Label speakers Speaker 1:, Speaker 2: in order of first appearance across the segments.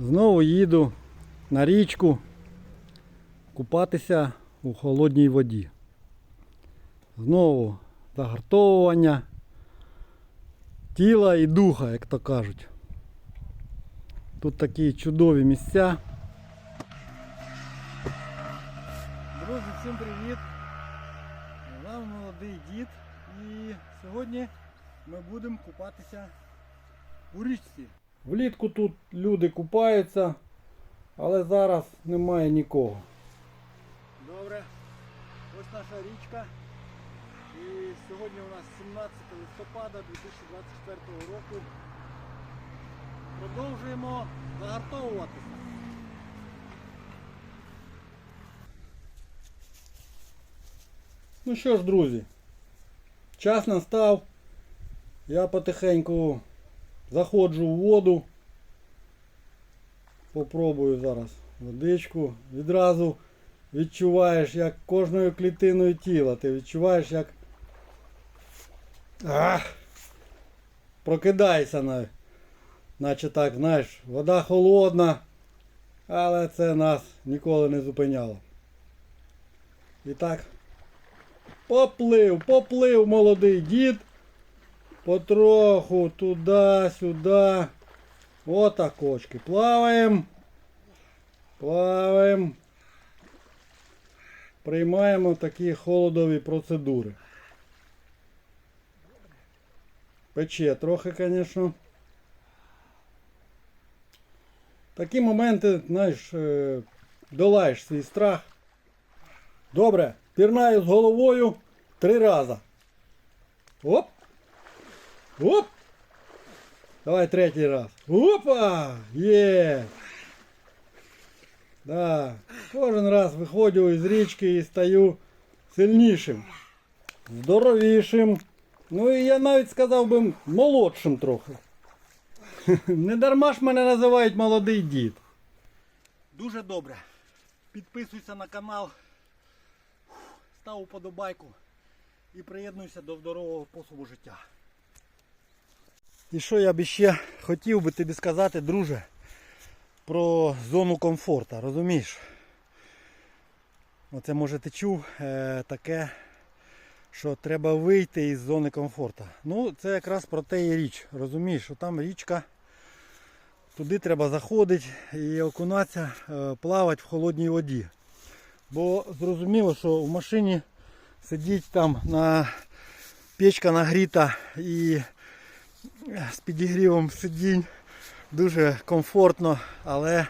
Speaker 1: Знову їду на річку купатися у холодній воді. Знову загартовування тіла і духа, як то кажуть. Тут такі чудові місця. Друзі, всім привіт! Вами молодий дід і сьогодні ми будемо купатися у річці. Влітку тут люди купаються, але зараз немає нікого. Добре, ось наша річка. І сьогодні у нас 17 листопада 2024 року. Продовжуємо загартовуватися. Ну що ж, друзі, час настав. Я потихеньку заходжу в воду. Попробую зараз водичку. Відразу відчуваєш, як кожною клітиною тіла. Ти відчуваєш, як. Ах! Прокидайся на. Наче так, знаєш, вода холодна, але це нас ніколи не зупиняло. І так. Поплив, поплив молодий дід. Потроху туди-сюди. Отак кочки. Плаваємо. Плаваємо. Приймаємо такі холодові процедури. Пече трохи, звісно. Такі моменти, знаєш, е, долаєш свій страх. Добре, пірнаю з головою три рази. Оп! Оп! Давай третій раз. Опа! Є! Да. Кожен раз виходжу із річки і стаю сильнішим, здоровішим. Ну і я навіть сказав би молодшим трохи. Не дарма ж мене називають молодий дід. Дуже добре. Підписуйся на канал, став уподобайку і приєднуйся до здорового способу життя. І що я б ще хотів би тобі сказати, друже, про зону комфорту, розумієш? Оце може ти чув е, таке, що треба вийти із зони комфорту. Ну, це якраз про те і річ. Розумієш, що там річка, туди треба заходити і окунатися, е, плавати в холодній воді. Бо зрозуміло, що в машині сидіть там на печка нагріта і з підігрівом сидінь дуже комфортно, але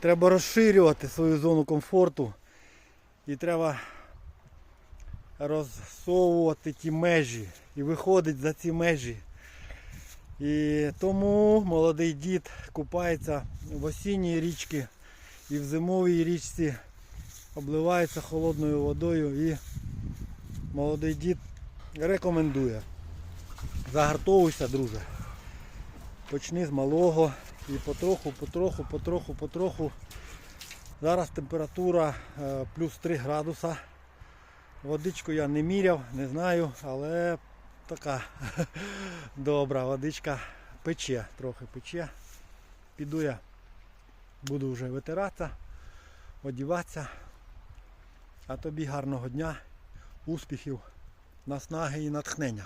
Speaker 1: треба розширювати свою зону комфорту і треба розсовувати ті межі і виходить за ці межі. І тому молодий дід купається в осінній річці і в зимовій річці обливається холодною водою і молодий дід рекомендує. Загартовуйся, друже. Почни з малого і потроху, потроху, потроху, потроху. Зараз температура е, плюс 3 градуса. Водичку я не міряв, не знаю, але така добра водичка пече, трохи пече. Піду я, буду вже витиратися, одіватися. А тобі гарного дня, успіхів, наснаги і натхнення.